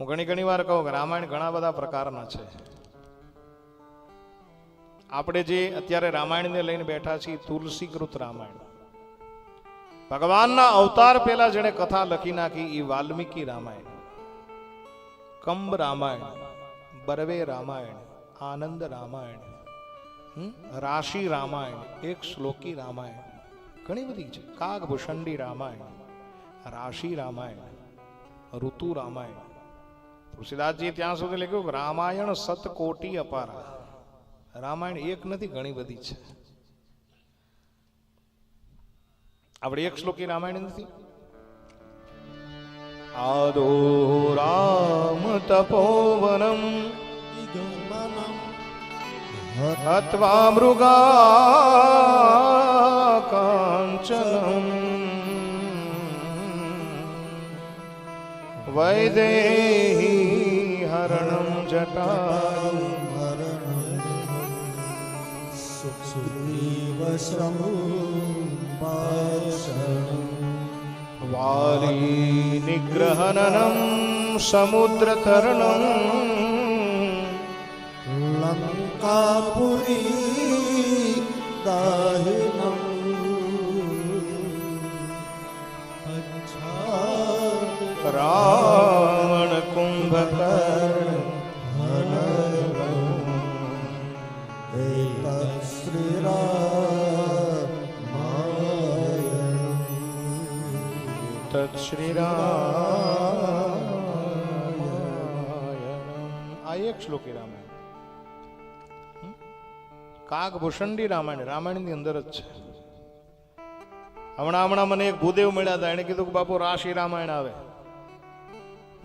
હું ઘણી ઘણી વાર કહું કે રામાયણ ઘણા બધા પ્રકારના છે આપણે જે અત્યારે રામાયણને લઈને બેઠા છીએ, તુલસીકૃત રામાયણ ભગવાનના અવતાર પહેલા જેણે કથા લખી નાખી એ વાલ્મીકી રામાયણ, કંબ રામાયણ, બરવે રામાયણ, આનંદ રામાયણ? રાશિ રામાયણ, એક શ્લોકી રામાયણ, ઘણી બધી છે કાગભૂષંડી રામાયણ, રાશિ રામાયણ, ઋતુ રામાયણ તુલસીદાસજીએ ત્યાં સુધી લખ્યું રામાયણ સતકોટી અપારા. રામાયણ એક નથી, ઘણી બધી છે. આપણે એક શ્લોકી રામાયણ નથી? આદો રામ તપોવનમ. હત્વા મૃગા કાંચનમ વૈદેહી હરણમ જટાયું વાલી નિગ્રહનનમ સમુદ્રતરણમ લંકાપુરી દાહિનમ રાવણ કુંભકર્ણ રામ આ એક શ્લોકી રામાયણ. હમ? રામાયણ. રામાયણની અંદર જ છે. હમણાં હમણાં મને એક ભૂદેવ મળ્યા હતા. એને કીધું કે બાપુ, રાશિ રામાયણ આવે.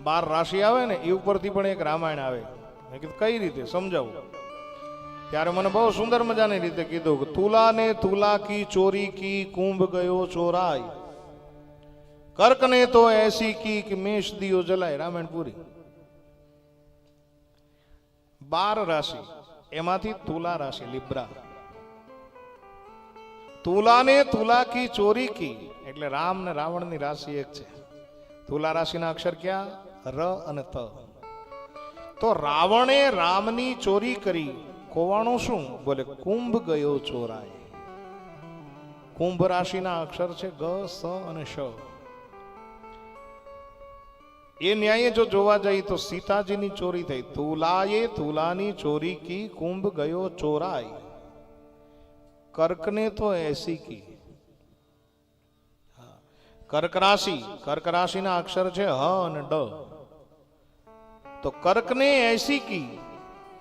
બાર રાશિ આવે ને, એ ઉપરથી પણ એક રામાયણ આવે. મેં કીધું, કઈ રીતે? સમજાવું. ત્યારે મને બહુ સુંદર મજાની રીતે કીધું કે તુલા ને તુલા કી ચોરી કી કુંભ ગયો ચોરાય કર્ક ને તો એસી કી કે મેષ દિયો જલાય રામાયણ બાર રાશિ એમાંથી તુલા રાશિ લિબ્રા તુલા ને તુલા કી ચોરી કી એટલે રામ ને રાવણની રાશિ એક છે તુલા રાશિના અક્ષર ક્યાં ર અને ત તો રાવણે રામની ચોરી કરી કોવાણું શું? બોલે, કુંભ ગયો ચોરાય કુંભ રાશિના અક્ષર છે ગ, સ અને શ. એ ન્યાયે જો જોવા જઈએ તો સીતાજીની ચોરી થઈ. તુલાએ તુલાની ચોરી કી કુંભ ગયો ચોરાય. કર્કને તો એસી કી. કર્ક રાશિ, કર્ક રાશિના અક્ષર છે હ અને ડ. તો કર્કને એસી કી.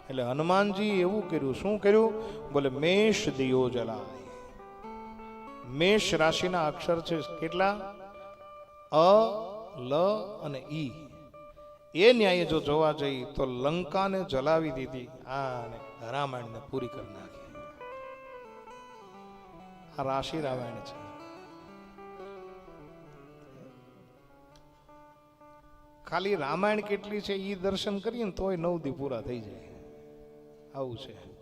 એટલે હનુમાનજી એવું કર્યું. શું કર્યું? બોલે, મેષ દિયો જલાય. મેષ રાશિના અક્ષર છે કેટલા? અ લ અને ઈ. એ ન્યાયે જો જોવા જઈએ તો લંકાને જલાવી દીધી. અને રામાયણને પૂરી કરી નાખી. આ રાશિ રામાયણ છે. ખાલી રામાયણ કેટલી છે એ દર્શન કરીએ ને તોય નવ દી પૂરા થઈ જાય. આવું છે.